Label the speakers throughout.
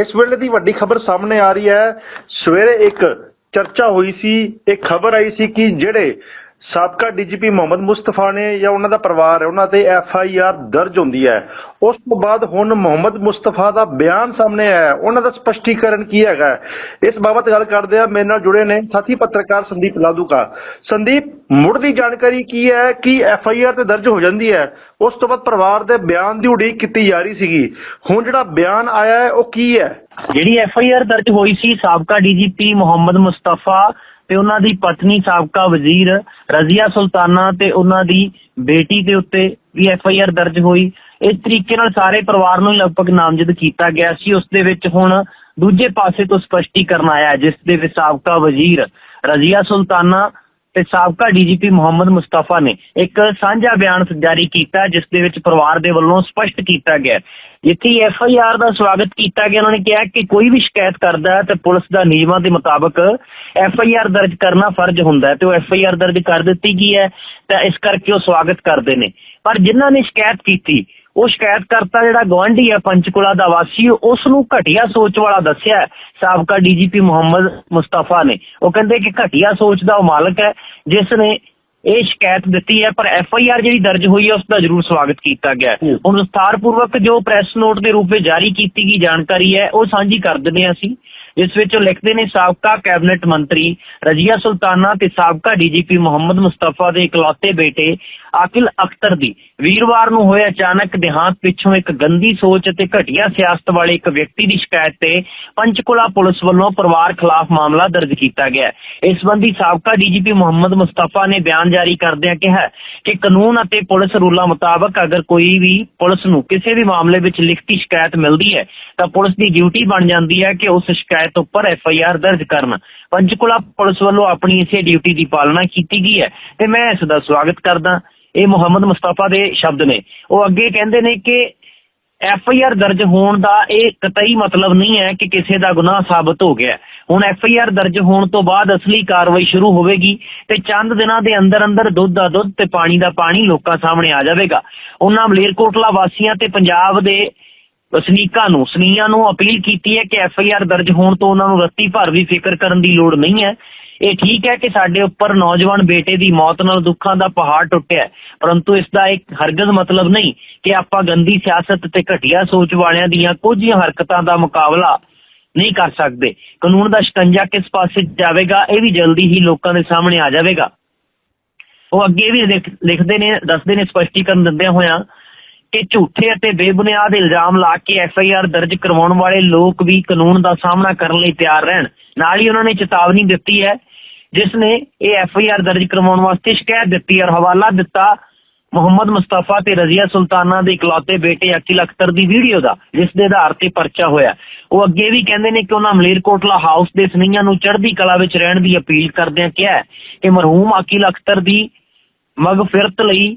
Speaker 1: ਇਸ ਵੇਲੇ ਦੀ ਵੱਡੀ ਖਬਰ ਸਾਹਮਣੇ ਆ ਰਹੀ ਹੈ। ਸਵੇਰੇ ਇੱਕ ਚਰਚਾ ਹੋਈ ਸੀ ਇਹ ਖਬਰ ਆਈ ਸੀ ਕਿ ਜਿਹੜੇ ਸਾਬਕਾ ਡੀਜੀਪੀ ਮੁਹੰਮਦ ਮੁਸਤਫਾ ਨੇ ਜਾਂ ਉਹਨਾਂ ਦਾ ਪਰਿਵਾਰ ਹੈ, ਉਹਨਾਂ ਤੇ ਐਫ ਆਈ ਆਰ ਦਰਜ ਹੁੰਦੀ ਹੈ। ਉਸ ਤੋਂ ਬਾਅਦ ਹੁਣ ਮੁਹੰਮਦ ਮੁਸਤਫਾ ਦਾ ਬਿਆਨ ਸਾਹਮਣੇ ਆਇਆ ਉਹਨਾਂ ਦਾ ਸਪਸ਼ਟੀਕਰਨ ਕੀ ਹੈਗਾ ਇਸ ਬਾਬਤ ਗੱਲ ਕਰਦੇ ਆ ਮੇਰੇ ਨਾਲ ਜੁੜੇ ਨੇ ਸਾਥੀ ਪੱਤਰਕਾਰ ਸੰਦੀਪ ਲਾਦੂਕਾ ਸੰਦੀਪ, ਮੁੜ ਦੀ ਜਾਣਕਾਰੀ ਕੀ ਹੈ ਕਿ ਐਫ ਆਈ ਆਰ ਤੇ ਦਰਜ ਹੋ ਜਾਂਦੀ ਹੈ? ਉਸ ਤੋਂ ਬਾਅਦ ਪਰਿਵਾਰ ਦੇ ਬਿਆਨ ਦੀ ਉਡੀਕ ਕੀਤੀ ਜਾ ਰਹੀ ਸੀਗੀ। ਹੁਣ ਜਿਹੜਾ ਬਿਆਨ ਆਇਆ ਹੈ, ਉਹ ਕੀ ਹੈ?
Speaker 2: ਜਿਹੜੀ ਐਫ ਆਈ ਆਰ ਦਰਜ ਹੋਈ ਸੀ ਸਾਬਕਾ ਡੀਜੀਪੀ ਮੁਹੰਮਦ ਮੁਸਤਫਾ ਤੇ ਉਹਨਾਂ ਦੀ ਪਤਨੀ ਸਾਬਕਾ ਵਜ਼ੀਰ ਰਜ਼ੀਆ ਸੁਲਤਾਨਾ ਤੇ ਉਹਨਾਂ ਦੀ ਬੇਟੀ ਦੇ ਉੱਤੇ ਵੀ ਐਫ ਆਈ ਆਰ ਦਰਜ ਹੋਈ। ਇਸ ਤਰੀਕੇ ਨਾਲ ਸਾਰੇ ਪਰਿਵਾਰ ਨੂੰ ਲਗਭਗ ਨਾਮਜ਼ਦ ਕੀਤਾ ਗਿਆ ਸੀ। ਉਸ ਦੇ ਵਿੱਚ ਹੁਣ ਦੂਜੇ ਪਾਸੇ ਤੋਂ ਸਪਸ਼ਟੀਕਰਨ ਆਇਆ ਹੈ, ਜਿਸ ਦੇ ਵਿੱਚ ਸਾਬਕਾ ਵਜ਼ੀਰ ਰਜ਼ੀਆ ਸੁਲਤਾਨਾ ਤੇ ਸਾਬਕਾ ਡੀਜੀਪੀ ਮੁਹੰਮਦ ਮੁਸਤਫਾ ਨੇ ਇੱਕ ਸਾਂਝਾ ਬਿਆਨ ਜਾਰੀ ਕੀਤਾ, ਜਿਸ ਦੇ ਵਿੱਚ ਪਰਿਵਾਰ ਦੇ ਵੱਲੋਂ ਸਪਸ਼ਟ ਕੀਤਾ ਗਿਆ। ਜਿੱਥੇ ਐਫ ਆਈ ਆਰ ਦਾ ਸਵਾਗਤ ਕੀਤਾ ਗਿਆ, ਉਹਨਾਂ ਨੇ ਕਿਹਾ ਕਿ ਕੋਈ ਵੀ ਸ਼ਿਕਾਇਤ ਕਰਦਾ ਹੈ ਤੇ ਪੁਲਿਸ ਦਾ ਨਿਯਮਾਂ ਦੇ ਮੁਤਾਬਕ ਐਫ ਆਈ ਆਰ ਦਰਜ ਕਰਨਾ ਫਰਜ਼ ਹੁੰਦਾ ਹੈ ਤੇ ਉਹ ਐਫ ਆਈ ਆਰ ਦਰਜ ਕਰ ਦਿੱਤੀ ਗਈ ਹੈ, ਤਾਂ ਇਸ ਕਰਕੇ ਉਹ ਸਵਾਗਤ ਕਰਦੇ ਨੇ। ਪਰ ਜਿਨ੍ਹਾਂ ਨੇ ਸ਼ਿਕਾਇਤ ਕੀਤੀ ਉਹ ਸ਼ਿਕਾਇਤਕਰਤਾ ਜਿਹੜਾ ਗਵਾਂਢੀ ਹੈ ਪੰਚਕੁਲਾ ਦਾ ਵਾਸੀ ਉਸ ਨੂੰ ਘਟੀਆ ਸੋਚ ਵਾਲਾ ਦੱਸਿਆ ਹੈ। ਸਾਬਕਾ ਡੀਜੀਪੀ ਮੁਹੰਮਦ ਮੁਸਤਫਾ ਨੇ। ਉਹ ਕਹਿੰਦੇ ਕਿ ਘਟੀਆ ਸੋਚ ਦਾ ਉਹ ਮਾਲਕ ਹੈ ਜਿਸ ਨੇ ਇਹ ਸ਼ਿਕਾਇਤ ਦਿੱਤੀ ਹੈ ਪਰ ਐਫ ਆਈ ਆਰ ਜਿਹੜੀ ਦਰਜ ਹੋਈ ਹੈ ਉਸ ਦਾ ਜ਼ਰੂਰ ਸਵਾਗਤ ਕੀਤਾ ਗਿਆ। ਹੁਣ ਵਿਸਥਾਰਪੂਰਵਕ ਜੋ ਪ੍ਰੈਸ ਨੋਟ ਦੇ ਰੂਪ ਵਿੱਚ ਜਾਰੀ ਕੀਤੀ ਗਈ ਜਾਣਕਾਰੀ ਹੈ ਉਹ ਸਾਂਝੀ ਕਰ ਦਿੰਦੇ ਹਾਂ ਅਸੀਂ। ਜਿਸ ਵਿੱਚ ਉਹ ਲਿਖਦੇ ਨੇ ਸਾਬਕਾ ਕੈਬਨਿਟ ਮੰਤਰੀ ਰਜੀਆ ਸੁਲਤਾਨਾ ਤੇ ਸਾਬਕਾ ਡੀਜੀਪੀ ਮੁਹੰਮਦ ਮੁਸਤਫਾ ਦੇ ਇਕਲੌਤੇ ਬੇਟੇ ਆਕਿਲ ਅਖਤਰ ਦੀ। ਵੀਰਵਾਰ ਨੂੰ ਹੋਏ ਅਚਾਨਕ ਦੇਹਾਂਤ ਪਿੱਛੋਂ ਇੱਕ ਗੰਦੀ ਸੋਚ ਅਤੇ ਘਟੀਆ ਸਿਆਸਤ ਵਾਲੇ ਇੱਕ ਵਿਅਕਤੀ ਦੀ ਸ਼ਿਕਾਇਤ ਤੇ ਪੰਚਕੁਲਾ ਪੁਲਿਸ ਵੱਲੋਂ ਪਰਿਵਾਰ ਖਿਲਾਫ ਮਾਮਲਾ ਦਰਜ ਕੀਤਾ ਗਿਆ। ਹੈ। ਇਸ ਸੰਬੰਧੀ ਸਾਬਕਾ ਡੀਜੀਪੀ ਮੁਹੰਮਦ ਮੁਸਤਫਾ ਨੇ ਬਿਆਨ ਜਾਰੀ ਕਰਦਿਆਂ ਕਿਹਾ ਕਿ ਕਾਨੂੰਨ ਅਤੇ ਪੁਲਿਸ ਰੂਲਾਂ ਮੁਤਾਬਕ ਅਗਰ ਕੋਈ ਵੀ ਪੁਲਿਸ ਨੂੰ ਕਿਸੇ ਵੀ ਮਾਮਲੇ ਵਿੱਚ ਲਿਖਤੀ ਸ਼ਿਕਾਇਤ ਮਿਲਦੀ ਹੈ, ਤਾਂ ਪੁਲਿਸ ਦੀ ਡਿਊਟੀ ਬਣ ਜਾਂਦੀ ਹੈ ਕਿ ਉਸ ਸ਼ਿਕਾਇਤ ਉੱਪਰ ਐਫ ਆਈ ਆਰ ਦਰਜ ਕਰਨ। ਪੰਚਕੁਲਾ ਪੁਲਿਸ ਵੱਲੋਂ ਆਪਣੀ ਇਸੇ ਡਿਊਟੀ ਦੀ ਪਾਲਣਾ ਕੀਤੀ ਗਈ ਹੈ ਤੇ ਮੈਂ ਇਸ ਦਾ ਸਵਾਗਤ ਕਰਦਾ। ਇਹ ਮੁਹੰਮਦ ਮੁਸਤਫਾ ਦੇ ਸ਼ਬਦ ਨੇ। ਉਹ ਅੱਗੇ ਕਹਿੰਦੇ ਨੇ ਕਿ ਐਫ ਆਈ ਆਰ ਦਰਜ ਹੋਣ ਦਾ ਇਹ ਕਤਈ ਮਤਲਬ ਨਹੀਂ ਹੈ ਕਿ ਕਿਸੇ ਦਾ ਗੁਨਾਹ ਸਾਬਤ ਹੋ ਗਿਆ। ਹੁਣ ਐਫ ਆਈ ਆਰ ਦਰਜ ਹੋਣ ਤੋਂ ਬਾਅਦ ਅਸਲੀ ਕਾਰਵਾਈ ਸ਼ੁਰੂ ਹੋਵੇਗੀ ਤੇ ਚੰਦ ਦਿਨਾਂ ਦੇ ਅੰਦਰ ਅੰਦਰ ਦੁੱਧ ਦਾ ਦੁੱਧ ਤੇ ਪਾਣੀ ਦਾ ਪਾਣੀ ਲੋਕਾਂ ਸਾਹਮਣੇ ਆ ਜਾਵੇਗਾ। ਉਹਨਾਂ ਮਲੇਰਕੋਟਲਾ ਵਾਸੀਆਂ ਤੇ ਪੰਜਾਬ ਦੇ ਵਸਨੀਕਾਂ ਨੂੰ, ਸਨੀਆਂ ਨੂੰ ਅਪੀਲ ਕੀਤੀ ਹੈ ਕਿ ਐਫ ਆਈ ਆਰ ਦਰਜ ਹੋਣ ਤੋਂ ਉਹਨਾਂ ਨੂੰ ਰੱਤੀ ਭਰ ਵੀ ਫਿਕਰ ਕਰਨ ਦੀ ਲੋੜ ਨਹੀਂ ਹੈ। ਇਹ ਠੀਕ ਹੈ ਕਿ ਸਾਡੇ ਉੱਪਰ ਨੌਜਵਾਨ ਬੇਟੇ ਦੀ ਮੌਤ ਨਾਲ ਦੁੱਖਾਂ ਦਾ ਪਹਾੜ ਟੁੱਟਿਆ ਪਰੰਤੂ ਇਸ ਦਾ ਇੱਕ ਹਰਗਜ਼ ਮਤਲਬ ਨਹੀਂ ਕਿ ਆਪਾਂ ਗੰਦੀ ਸਿਆਸਤ ਤੇ ਘਟੀਆ ਸੋਚ ਵਾਲਿਆਂ ਦੀਆਂ ਕੁਝ ਹਰਕਤਾਂ ਦਾ ਮੁਕਾਬਲਾ ਨਹੀਂ ਕਰ ਸਕਦੇ। ਕਾਨੂੰਨ ਦਾ ਸ਼ਿਕੰਜਾ ਕਿਸ ਪਾਸੇ ਜਾਵੇਗਾ, ਇਹ ਵੀ ਜਲਦੀ ਹੀ ਲੋਕਾਂ ਦੇ ਸਾਹਮਣੇ ਆ ਜਾਵੇਗਾ। ਉਹ ਅੱਗੇ ਵੀ ਲਿਖਦੇ ਨੇ, ਦੱਸਦੇ ਨੇ ਸਪਸ਼ਟੀਕਰਨ ਦਿੰਦਿਆਂ ਹੋਇਆਂ ਕਿ ਝੂਠੇ ਅਤੇ ਬੇਬੁਨਿਆਦ ਇਲਜ਼ਾਮ ਲਾ ਕੇ ਐਫ ਆਈ ਆਰ ਦਰਜ ਕਰਵਾਉਣ ਵਾਲੇ ਲੋਕ ਵੀ ਕਾਨੂੰਨ ਦਾ ਸਾਹਮਣਾ ਕਰਨ ਲਈ ਤਿਆਰ ਰਹਿਣ। ਨਾਲ ਹੀ ਉਹਨਾਂ ਨੇ ਚੇਤਾਵਨੀ ਦਿੱਤੀ ਹੈ ਜਿਸ ਨੇ ਇਹ ਐਫ ਆਈ ਆਰ ਦਰਜ ਕਰਵਾਉਣ ਵਾਸਤੇ ਸ਼ਿਕਾਇਤ ਦਿੱਤੀ ਔਰ ਹਵਾਲਾ ਦਿੱਤਾ ਮੁਹੰਮਦ ਮੁਸਤਫਾ ਤੇ ਰਜ਼ੀਆ ਸੁਲਤਾਨਾ ਦੇ ਇਕਲੌਤੇ ਬੇਟੇ ਅਕਿਲ ਅਖਤਰ ਦੀ ਵੀਡੀਓ ਦਾ ਜਿਸ ਦੇ ਆਧਾਰ ਤੇ ਪਰਚਾ ਹੋਇਆ। ਉਹ ਅੱਗੇ ਵੀ ਕਹਿੰਦੇ ਨੇ ਕਿ ਉਹਨਾਂ ਮਲੇਰਕੋਟਲਾ ਹਾਊਸ ਦੇ ਸਨਈਆਂ ਨੂੰ ਚੜ੍ਹਦੀ ਕਲਾ ਵਿੱਚ ਰਹਿਣ ਦੀ ਅਪੀਲ ਕਰਦਿਆਂ ਕਿਹਾ ਕਿ ਮਰਹੂਮ ਅਕਿਲ ਅਖਤਰ ਦੀ ਮਗਫਿਰਤ ਲਈ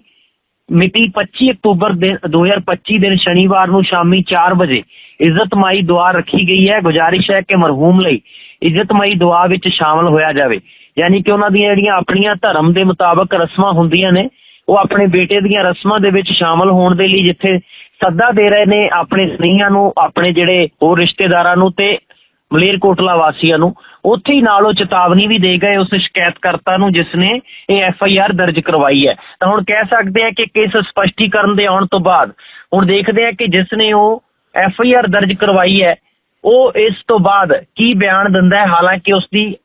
Speaker 2: ਮਿਤੀ 25 ਅਕਤੂਬਰ ਦਿਨ 2025 ਦਿਨ ਸ਼ਨੀਵਾਰ ਨੂੰ ਸ਼ਾਮੀ 4 ਵਜੇ ਇੱਜ਼ਤਮਾਈ ਦੁਆ ਰੱਖੀ ਗਈ ਹੈ। ਗੁਜ਼ਾਰਿਸ਼ ਹੈ ਕਿ ਮਰਹੂਮ ਲਈ ਇੱਜ਼ਤਮਾਈ ਦੁਆ ਵਿੱਚ ਸ਼ਾਮਲ ਹੋਇਆ ਜਾਵੇ। ਯਾਨੀ ਕਿ ਉਹਨਾਂ ਦੀਆਂ ਜਿਹੜੀਆਂ ਆਪਣੀਆਂ ਧਰਮ ਦੇ ਮੁਤਾਬਕ ਰਸਮਾਂ ਹੁੰਦੀਆਂ ਨੇ, ਉਹ ਆਪਣੇ ਬੇਟੇ ਦੀਆਂ ਰਸਮਾਂ ਦੇ ਵਿੱਚ ਸ਼ਾਮਲ ਹੋਣ ਦੇ ਲਈ ਜਿੱਥੇ ਸੱਦਾ ਦੇ ਰਹੇ ਨੇ ਆਪਣੇ ਸਨੇਹੀਆਂ ਨੂੰ, ਆਪਣੇ ਜਿਹੜੇ ਹੋਰ ਰਿਸ਼ਤੇਦਾਰਾਂ ਨੂੰ ਤੇ ਮਲੇਰਕੋਟਲਾ ਵਾਸੀਆਂ ਨੂੰ, ਉੱਥੇ ਹੀ ਨਾਲ ਉਹ ਚੇਤਾਵਨੀ ਵੀ ਦੇ ਗਏ ਉਸ ਸ਼ਿਕਾਇਤਕਰਤਾ ਨੂੰ ਜਿਸ ਨੇ ਇਹ ਐਫ ਆਈ ਆਰ ਦਰਜ ਕਰਵਾਈ ਹੈ। ਤਾਂ ਹੁਣ ਕਹਿ ਸਕਦੇ ਆ ਕਿ ਕੇਸ ਸਪਸ਼ਟੀਕਰਨ ਦੇ ਆਉਣ ਤੋਂ ਬਾਅਦ, ਹੁਣ ਦੇਖਦੇ ਆ ਕਿ ਜਿਸ ਨੇ ਉਹ ਐਫ ਆਈ ਆਰ ਦਰਜ ਕਰਵਾਈ ਹੈ, ਉਹ ਇਸ ਤੋਂ ਬਾਅਦ ਕੀ ਬਿਆਨ ਦਿੰਦਾ ਹੈ, ਹਾਲਾਂਕਿ ਉਸ ਦੀ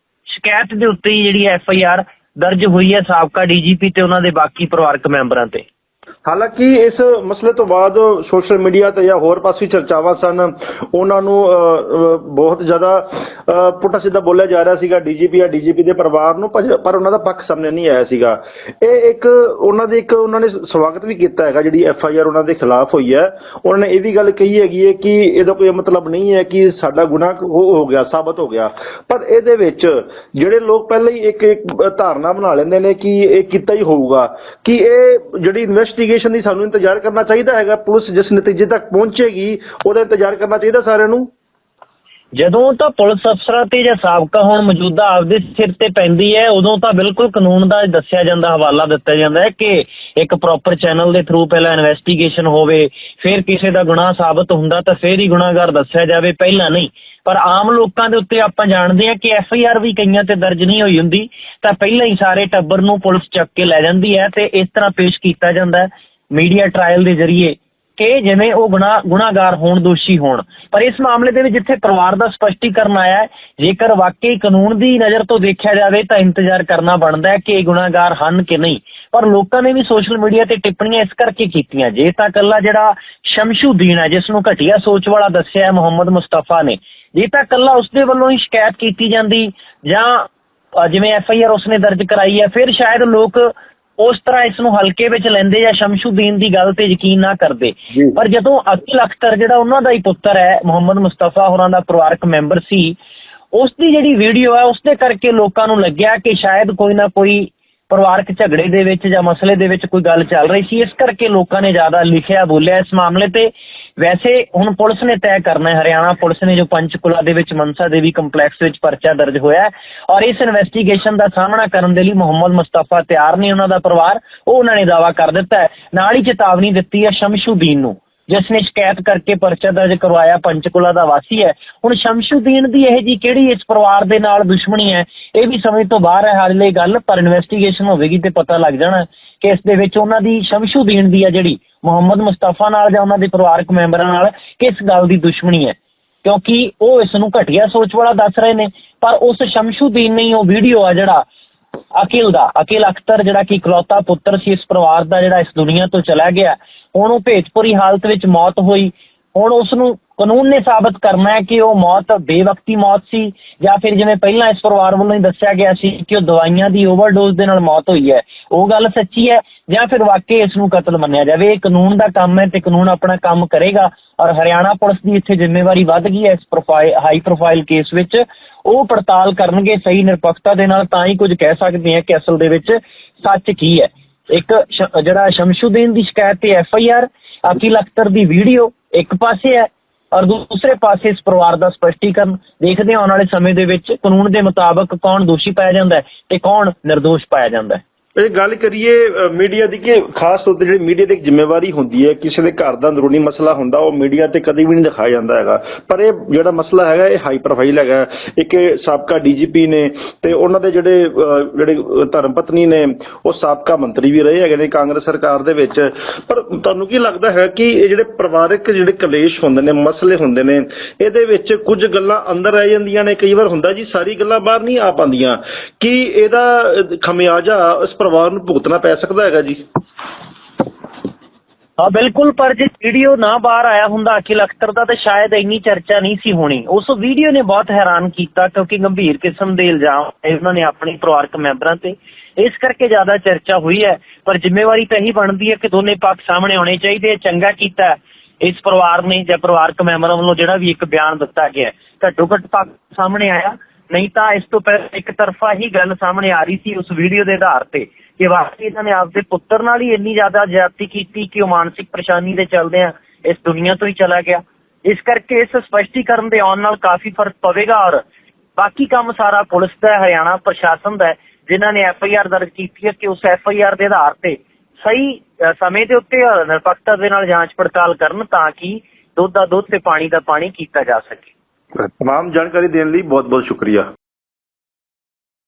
Speaker 2: ਸ਼ਿਕਾਇਤ ਦੇ ਉੱਤੇ ਹੀ ਜਿਹੜੀ ਐਫ ਆਈ ਆਰ ਦਰਜ ਹੋਈ ਹੈ ਸਾਬਕਾ ਡੀਜੀਪੀ ਤੇ ਉਹਨਾਂ ਦੇ ਬਾਕੀ ਪਰਿਵਾਰਕ ਮੈਂਬਰਾਂ ਤੇ।
Speaker 1: ਹਾਲਾਂਕਿ ਇਸ ਮਸਲੇ ਤੋਂ ਬਾਅਦ ਸੋਸ਼ਲ ਮੀਡੀਆ ਤੇ ਜਾਂ ਹੋਰ ਪਾਸੇ ਚਰਚਾਵਾਂ ਸਨ। ਉਹਨਾਂ ਨੂੰ ਬਹੁਤ ਜ਼ਿਆਦਾ ਅ, ਪੁੱਠਾ ਸਿੱਧਾ ਬੋਲਿਆ ਜਾ ਰਿਹਾ ਸੀਗਾ ਡੀਜੀਪੀ ਜਾਂ ਡੀਜੀਪੀ ਦੇ ਪਰਿਵਾਰ ਨੂੰ ਪਰ ਉਹਨਾਂ ਦਾ ਪੱਖ ਸਾਹਮਣੇ ਨਹੀਂ ਆਇਆ ਸੀਗਾ। ਇਹ ਇੱਕ ਉਹਨਾਂ ਦੇ ਇੱਕ ਉਹਨਾਂ ਨੇ ਸਵਾਗਤ ਵੀ ਕੀਤਾ ਹੈਗਾ ਜਿਹੜੀ ਐਫ ਆਈ ਆਰ ਉਹਨਾਂ ਦੇ ਖਿਲਾਫ ਹੋਈ ਹੈ। ਉਹਨਾਂ ਨੇ ਇਹ ਵੀ ਗੱਲ ਕਹੀ ਹੈਗੀ ਹੈ ਕਿ ਇਹਦਾ ਕੋਈ ਮਤਲਬ ਨਹੀਂ ਹੈ ਕਿ ਸਾਡਾ ਗੁਨਾਹ ਹੋ ਗਿਆ ਸਾਬਤ ਹੋ ਗਿਆ। ਪਰ ਇਹਦੇ ਵਿੱਚ ਜਿਹੜੇ ਲੋਕ ਪਹਿਲਾਂ ਹੀ ਇੱਕ ਇੱਕ ਧਾਰਨਾ ਬਣਾ ਲੈਂਦੇ ਨੇ ਕਿ ਇਹ ਕੀਤਾ ਹੀ ਹੋਊਗਾ ਕਿ ਇਹ ਜਿਹੜੀ ਇਨਵੈਸਟੀ ਇਨਵੈਸਟੀਗੇਸ਼ਨ ਦੀ ਸਾਨੂੰ ਇੰਤਜ਼ਾਰ ਕਰਨਾ ਚਾਹੀਦਾ ਹੈਗਾ। ਪੁਲਿਸ ਜਿਸ ਨਤੀਜੇ ਤੱਕ ਪਹੁੰਚੇਗੀ, ਉਹਦਾ ਇੰਤਜ਼ਾਰ ਕਰਨਾ ਚਾਹੀਦਾ ਸਾਰਿਆਂ ਨੂੰ।
Speaker 2: ਜਦੋਂ ਤਾਂ ਪੁਲਿਸ ਅਫਸਰਾਂ ਤੇ ਜਾਂ ਸਾਬਕਾ ਹੁਣ ਮੌਜੂਦਾ ਆਪਦੇ ਸਿਰ ਤੇ ਪੈਂਦੀ ਹੈ, ਉਦੋਂ ਤਾਂ ਬਿਲਕੁਲ ਕਾਨੂੰਨ ਦਾ ਦੱਸਿਆ ਜਾਂਦਾ, ਹਵਾਲਾ ਦਿੱਤਾ ਜਾਂਦਾ ਹੈ ਕਿ ਇੱਕ ਪ੍ਰੋਪਰ ਚੈਨਲ ਦੇ ਥਰੂ ਪਹਿਲਾਂ ਇਨਵੈਸਟੀਗੇਸ਼ਨ ਹੋਵੇ, ਫਿਰ ਕਿਸੇ ਦਾ ਗੁਨਾਹ ਸਾਬਤ ਹੁੰਦਾ ਤਾਂ ਫਿਰ ਹੀ ਗੁਨਾਹਗਾਰ ਦੱਸਿਆ ਜਾਵੇ, ਪਹਿਲਾਂ ਨਹੀਂ। ਪਰ ਆਮ ਲੋਕਾਂ ਦੇ ਉੱਤੇ ਆਪਾਂ ਜਾਣਦੇ ਹਾਂ ਕਿ ਐਫ ਆਈ ਆਰ ਵੀ ਕਈਆਂ ਤੇ ਦਰਜ ਨਹੀਂ ਹੋਈ ਹੁੰਦੀ, ਤਾਂ ਪਹਿਲਾਂ ਹੀ ਸਾਰੇ ਟੱਬਰ ਨੂੰ ਪੁਲਿਸ ਚੱਕ ਕੇ ਲੈ ਜਾਂਦੀ ਹੈ ਤੇ ਇਸ ਤਰ੍ਹਾਂ ਪੇਸ਼ ਕੀਤਾ ਜਾਂਦਾ ਮੀਡੀਆ ਟ੍ਰਾਇਲ ਦੇ ਜ਼ਰੀਏ ਕਿ ਜਿਵੇਂ ਉਹ ਗੁਨਾਹ ਗੁਨਾਹਗਾਰ ਹੋਣ, ਦੋਸ਼ੀ ਹੋਣ। ਪਰ ਇਸ ਮਾਮਲੇ ਦੇ ਵਿੱਚ ਜਿੱਥੇ ਪਰਿਵਾਰ ਦਾ ਸਪਸ਼ਟੀਕਰਨ ਆਇਆ ਹੈ, ਜੇਕਰ ਵਾਕਈ ਕਾਨੂੰਨ ਦੀ ਨਜ਼ਰ ਤੋਂ ਦੇਖਿਆ ਜਾਵੇ ਤਾਂ ਇੰਤਜ਼ਾਰ ਕਰਨਾ ਬਣਦਾ ਹੈ ਕਿ ਇਹ ਗੁਨਾਹਗਾਰ ਹਨ ਕਿ ਨਹੀਂ। ਪਰ ਲੋਕਾਂ ਨੇ ਵੀ ਸੋਸ਼ਲ ਮੀਡੀਆ ਤੇ ਟਿੱਪਣੀਆਂ ਇਸ ਕਰਕੇ ਕੀਤੀਆਂ। ਜੇ ਤਾਂ ਕੱਲਾ ਜਿਹੜਾ ਸ਼ਮਸ਼ੂਦੀਨ ਹੈ, ਜਿਸ ਨੂੰ ਘਟੀਆ ਸੋਚ ਵਾਲਾ ਦੱਸਿਆ ਹੈ, ਮੁਹੰਮਦ ਮੁਸਤਫਾ ਨੇ, ਜੇ ਤਾਂ ਕੱਲਾ ਉਸਦੇ ਵੱਲੋਂ ਹੀ ਸ਼ਿਕਾਇਤ ਕੀਤੀ ਜਾਂਦੀ ਜਾਂ ਜਿਵੇਂ ਐਫ ਆਈ ਆਰ ਉਸਨੇ ਦਰਜ ਕਰਾਈ ਹੈ, ਫਿਰ ਸ਼ਾਇਦ ਲੋਕ ਉਸ ਤਰ੍ਹਾਂ ਇਸ ਨੂੰ ਹਲਕੇ ਵਿੱਚ ਲੈਂਦੇ ਜਾਂ ਸ਼ਮਸ਼ੂਦੀਨ ਦੀ ਗੱਲ ਤੇ ਯਕੀਨ ਨਾ ਕਰਦੇ। ਪਰ ਜਦੋਂ ਅਕਿਲ ਅਖਤਰ ਜਿਹੜਾ ਉਹਨਾਂ ਦਾ ਹੀ ਪੁੱਤਰ ਹੈ ਮੁਹੰਮਦ ਮੁਸਤਫਾ ਹੋਰਾਂ ਦਾ ਪਰਿਵਾਰਕ ਮੈਂਬਰ ਸੀ ਉਸ ਦੀ ਜਿਹੜੀ ਵੀਡੀਓ ਹੈ ਉਸ ਦੇ ਕਰਕੇ ਲੋਕਾਂ ਨੂੰ ਲੱਗਿਆ ਕਿ ਸ਼ਾਇਦ ਕੋਈ ਨਾ ਕੋਈ ਪਰਿਵਾਰਕ ਝਗੜੇ ਦੇ ਵਿੱਚ ਜਾਂ ਮਸਲੇ ਦੇ ਵਿੱਚ ਕੋਈ ਗੱਲ ਚੱਲ ਰਹੀ ਸੀ। ਇਸ ਕਰਕੇ ਲੋਕਾਂ ਨੇ ਜ਼ਿਆਦਾ ਲਿਖਿਆ ਬੋਲਿਆ ਇਸ ਮਾਮਲੇ ਤੇ। ਵੈਸੇ ਹੁਣ ਪੁਲਿਸ ਨੇ ਤੈਅ ਕਰਨਾ ਹੈ, ਹਰਿਆਣਾ ਪੁਲਿਸ ਨੇ ਜੋ ਪੰਚਕੁਲਾ ਦੇ ਵਿੱਚ ਮਨਸਾ ਦੇਵੀ ਕੰਪਲੈਕਸ ਵਿੱਚ ਪਰਚਾ ਦਰਜ ਹੋਇਆ ਹੈ ਔਰ ਇਸ ਇਨਵੈਸਟੀਗੇਸ਼ਨ ਦਾ ਸਾਹਮਣਾ ਕਰਨ ਦੇ ਲਈ ਮੁਹੰਮਦ ਮੁਸਤਫਾ ਤਿਆਰ ਨੇ ਉਹਨਾਂ ਦਾ ਪਰਿਵਾਰ, ਉਹ ਉਹਨਾਂ ਨੇ ਦਾਵਾ ਕਰ ਦਿੱਤਾ ਹੈ। ਨਾਲ ਹੀ ਚੇਤਾਵਨੀ ਦਿੱਤੀ ਹੈ ਸ਼ਮਸ਼ੂਦੀਨ ਨੂੰ। ਜਿਸ ਨੇ ਸ਼ਿਕਾਇਤ ਕਰਕੇ ਪਰਚਾ ਦਰਜ ਕਰਵਾਇਆ, ਪੰਚਕੁਲਾ ਦਾ ਵਾਸੀ ਹੈ। ਹੁਣ ਸ਼ਮਸ਼ੂਦੀਨ ਦੀ ਇਹ ਜੀ ਕਿਹੜੀ ਇਸ ਪਰਿਵਾਰ ਦੇ ਨਾਲ ਦੁਸ਼ਮਣੀ ਹੈ, ਇਹ ਵੀ ਸਮਝ ਤੋਂ ਬਾਹਰ ਹੈ ਹਾਲੇ ਲਈ ਗੱਲ, ਪਰ ਇਨਵੈਸਟੀਗੇਸ਼ਨ ਹੋਵੇਗੀ ਤੇ ਪਤਾ ਲੱਗ ਜਾਣਾ ਕਿ ਇਸ ਦੇ ਵਿੱਚ ਉਹਨਾਂ ਦੀ ਸ਼ਮਸ਼ੂਦੀਨ ਦੀ ਹੈ ਜਿਹੜੀ ਮੁਹੰਮਦ ਮੁਸਤਫਾ ਨਾਲ ਜਾਂ ਉਹਨਾਂ ਦੇ ਪਰਿਵਾਰਕ ਮੈਂਬਰਾਂ ਨਾਲ ਕਿਸ ਗੱਲ ਦੀ ਦੁਸ਼ਮਣੀ ਹੈ। ਕਿਉਂਕਿ ਉਹ ਇਸ ਨੂੰ ਘਟੀਆ ਸੋਚ ਵਾਲਾ ਦੱਸ ਰਹੇ ਨੇ, ਪਰ ਉਸ ਸ਼ਮਸ਼ੂਦੀਨ ਨੇ ਉਹ ਵੀਡੀਓ ਆ ਜਿਹੜਾ ਅਕਿਲ ਦਾ, ਅਕਿਲ ਅਖਤਰ ਜਿਹੜਾ ਕਿ ਇਕਲੌਤਾ ਪੁੱਤਰ ਸੀ, ਇਸ ਪਰਿਵਾਰ ਦਾ ਜਿਹੜਾ ਇਸ ਦੁਨੀਆ ਤੋਂ ਚਲਾ ਗਿਆ। ਹੁਣ ਉਹ ਭੇਜਪੁਰੀ ਹਾਲਤ ਵਿੱਚ ਮੌਤ ਹੋਈ। ਹੁਣ ਉਸ ਨੂੰ ਕਾਨੂੰਨ ਨੇ ਸਾਬਤ ਕਰਨਾ ਹੈ ਕਿ ਉਹ ਮੌਤ, ਬੇਵਕਤੀ ਮੌਤ ਸੀ, ਜਾਂ ਫਿਰ ਜਿਵੇਂ ਪਹਿਲਾਂ ਇਸ ਪਰਿਵਾਰ ਵੱਲੋਂ ਹੀ ਦੱਸਿਆ ਗਿਆ ਸੀ ਕਿ ਉਹ ਦਵਾਈਆਂ ਦੀ ਓਵਰਡੋਜ਼ ਦੇ ਨਾਲ ਮੌਤ ਹੋਈ ਹੈ। ਉਹ ਗੱਲ ਸੱਚੀ ਹੈ ਜਾਂ ਫਿਰ ਵਾਕਈ ਇਸ ਨੂੰ ਕਤਲ ਮੰਨਿਆ ਜਾਵੇ। ਇਹ ਕਾਨੂੰਨ ਦਾ ਕੰਮ ਹੈ ਤੇ ਕਾਨੂੰਨ ਆਪਣਾ ਕੰਮ ਕਰੇਗਾ। ਔਰ ਹਰਿਆਣਾ ਪੁਲਿਸ ਦੀ ਇੱਥੇ ਜ਼ਿੰਮੇਵਾਰੀ ਵੱਧ ਗਈ ਹੈ ਇਸ ਪ੍ਰੋਫਾਈਲ ਹਾਈ ਪ੍ਰੋਫਾਈਲ ਕੇਸ ਵਿੱਚ। ਉਹ ਪੜਤਾਲ ਕਰਨਗੇ ਸਹੀ ਨਿਰਪੱਖਤਾ ਦੇ ਨਾਲ, ਤਾਂ ਹੀ ਕੁਝ ਕਹਿ ਸਕਦੇ ਹਾਂ ਕਿ ਅਸਲ ਦੇ ਵਿੱਚ ਸੱਚ ਕੀ ਹੈ। ਇੱਕ ਜਿਹੜਾ ਸ਼ਮਸ਼ੂਦੀਨ ਦੀ ਸ਼ਿਕਾਇਤ ਤੇ F I R Akil Akhtar the video ਇੱਕ ਪਾਸੇ ਹੈ ਔਰ ਦੂਸਰੇ ਪਾਸੇ ਇਸ ਪਰਿਵਾਰ ਦਾ ਸਪਸ਼ਟੀਕਰਨ। ਦੇਖਦੇ ਹਾਂ ਆਉਣ ਵਾਲੇ ਸਮੇਂ ਦੇ ਵਿੱਚ ਕਾਨੂੰਨ ਦੇ ਮੁਤਾਬਕ ਕੌਣ ਦੋਸ਼ੀ ਪਾਇਆ ਜਾਂਦਾ ਹੈ ਤੇ ਕੌਣ ਨਿਰਦੋਸ਼ ਪਾਇਆ ਜਾਂਦਾ ਹੈ।
Speaker 1: ਇਹ ਗੱਲ ਕਰੀਏ ਮੀਡੀਆ ਦੀ ਕਿ ਖਾਸ ਤੌਰ ਤੇ ਜਿਹੜੀ ਮੀਡੀਆ ਦੀ ਇੱਕ ਜ਼ਿੰਮੇਵਾਰੀ ਹੁੰਦੀ ਹੈ, ਕਿਸੇ ਦੇ ਘਰ ਦਾ ਅੰਦਰੂਨੀ ਮਸਲਾ ਹੁੰਦਾ, ਉਹ ਮੀਡੀਆ ਤੇ ਕਦੀ ਵੀ ਨਹੀਂ ਦਿਖਾਇਆ ਜਾਂਦਾ ਹੈਗਾ। ਪਰ ਇਹ ਜਿਹੜਾ ਮਸਲਾ ਹੈਗਾ, ਇਹ ਹਾਈ ਪ੍ਰੋਫਾਈਲ ਹੈਗਾ। ਇੱਕ ਸਾਬਕਾ ਡੀਜੀਪੀ ਨੇ ਤੇ ਉਹਨਾਂ ਦੇ ਜਿਹੜੇ ਜਿਹੜੇ ਧਰਮ ਪਤਨੀ ਨੇ, ਉਹ ਸਾਬਕਾ ਮੰਤਰੀ ਵੀ ਰਹੇ ਹੈਗੇ ਨੇ ਕਾਂਗਰਸ ਸਰਕਾਰ ਦੇ ਵਿੱਚ। ਪਰ ਤੁਹਾਨੂੰ ਕੀ ਲੱਗਦਾ ਹੈ ਕਿ ਇਹ ਜਿਹੜੇ ਪਰਿਵਾਰਕ ਜਿਹੜੇ ਕਲੇਸ਼ ਹੁੰਦੇ ਨੇ, ਮਸਲੇ ਹੁੰਦੇ ਨੇ, ਇਹਦੇ ਵਿੱਚ ਕੁਝ ਗੱਲਾਂ ਅੰਦਰ ਰਹਿ ਜਾਂਦੀਆਂ ਨੇ? ਕਈ ਵਾਰ ਹੁੰਦਾ ਜੀ, ਸਾਰੀ ਗੱਲਾਂ ਬਾਹਰ ਨਹੀਂ ਆ ਪਾਉਂਦੀਆਂ। ਕਿ ਇਹਦਾ ਖਮਿਆਜਾ ਇਸ ਪਰਿਵਾਰ ਨੂੰ ਭੁਗਤਣਾ ਪੈ ਸਕਦਾ ਹੈਗਾ ਜੀ?
Speaker 2: ਹਾਂ, ਬਿਲਕੁਲ, ਪਰ ਜੇ ਵੀਡੀਓ ਨਾ ਬਾਹਰ ਆਇਆ ਹੁੰਦਾ ਅਖਿਲ ਅਖਤਰ ਦਾ, ਤਾਂ ਸ਼ਾਇਦ ਇੰਨੀ ਚਰਚਾ ਨਹੀਂ ਸੀ ਹੋਣੀ। ਉਸ ਵੀਡੀਓ ਨੇ ਬਹੁਤ ਹੈਰਾਨ ਕੀਤਾ, ਕਿਉਂਕਿ ਗੰਭੀਰ ਕਿਸਮ ਦੇ ਇਲਜ਼ਾਮ ਇਹਨਾਂ ਨੇ ਆਪਣੇ ਪਰਿਵਾਰਕ ਮੈਂਬਰਾਂ ਤੇ। ਇਸ ਕਰਕੇ ਜ਼ਿਆਦਾ ਚਰਚਾ ਹੋਈ ਹੈ, ਪਰ ਜ਼ਿੰਮੇਵਾਰੀ ਤਾਂ ਇਹੀ ਬਣਦੀ ਹੈ ਕਿ ਦੋਨੇ ਪੱਖ ਸਾਹਮਣੇ ਆਉਣੇ ਚਾਹੀਦੇ ਚੰਗਾ ਕੀਤਾ ਇਸ ਪਰਿਵਾਰ ਨੇ ਜਾਂ ਪਰਿਵਾਰਕ ਮੈਂਬਰਾਂ ਵੱਲੋਂ ਜਿਹੜਾ ਵੀ ਇੱਕ ਬਿਆਨ ਦਿੱਤਾ ਗਿਆ ਘੱਟੋ ਘੱਟ ਪੱਖ ਸਾਹਮਣੇ ਆਇਆ। ਨਹੀਂ ਤਾਂ ਇਸ ਤੋਂ ਪਹਿਲਾਂ ਇੱਕ ਤਰਫਾ ਹੀ ਗੱਲ ਸਾਹਮਣੇ ਆ ਰਹੀ ਸੀ ਉਸ ਵੀਡੀਓ ਦੇ ਆਧਾਰ ਤੇ। ਕਿ ਵਾਕਈ ਇਹਨਾਂ ਨੇ ਆਪਦੇ ਪੁੱਤਰ ਨਾਲ ਹੀ ਇੰਨੀ ਜ਼ਿਆਦਾ ਜ਼ਿਆਦਤੀ ਕੀਤੀ ਕਿ ਉਹ ਮਾਨਸਿਕ ਪਰੇਸ਼ਾਨੀ ਦੇ ਚੱਲਦੇ ਆ ਇਸ ਦੁਨੀਆ ਤੋਂ ਹੀ ਚਲਾ ਗਿਆ। ਇਸ ਕਰਕੇ ਇਸ ਸਪਸ਼ਟੀਕਰਨ ਦੇ ਆਉਣ ਨਾਲ ਕਾਫੀ ਫ਼ਰਕ ਪਵੇਗਾ ਔਰ ਬਾਕੀ ਕੰਮ ਸਾਰਾ ਪੁਲਿਸ ਦਾ ਹਰਿਆਣਾ ਪ੍ਰਸ਼ਾਸਨ ਦਾ ਹੈ, ਜਿਨ੍ਹਾਂ ਨੇ ਐਫ ਆਈ ਆਰ ਦਰਜ ਕੀਤੀ ਹੈ ਕਿ ਉਸ ਐਫ ਆਈ ਆਰ ਦੇ ਆਧਾਰ ਤੇ ਸਹੀ ਸਮੇਂ ਦੇ ਉੱਤੇ ਔਰ ਨਿਰਪੱਖਤਾ ਦੇ ਨਾਲ ਜਾਂਚ ਪੜਤਾਲ ਕਰਨ ਤਾਂ ਕਿ ਦੁੱਧ ਦਾ ਦੁੱਧ ਤੇ ਪਾਣੀ ਦਾ ਪਾਣੀ ਕੀਤਾ ਜਾ ਸਕੇ।
Speaker 1: ਤਮਾਮ ਜਾਣਕਾਰੀ ਦੇਣ ਲਈ ਬਹੁਤ ਬਹੁਤ ਸ਼ੁਕਰੀਆ।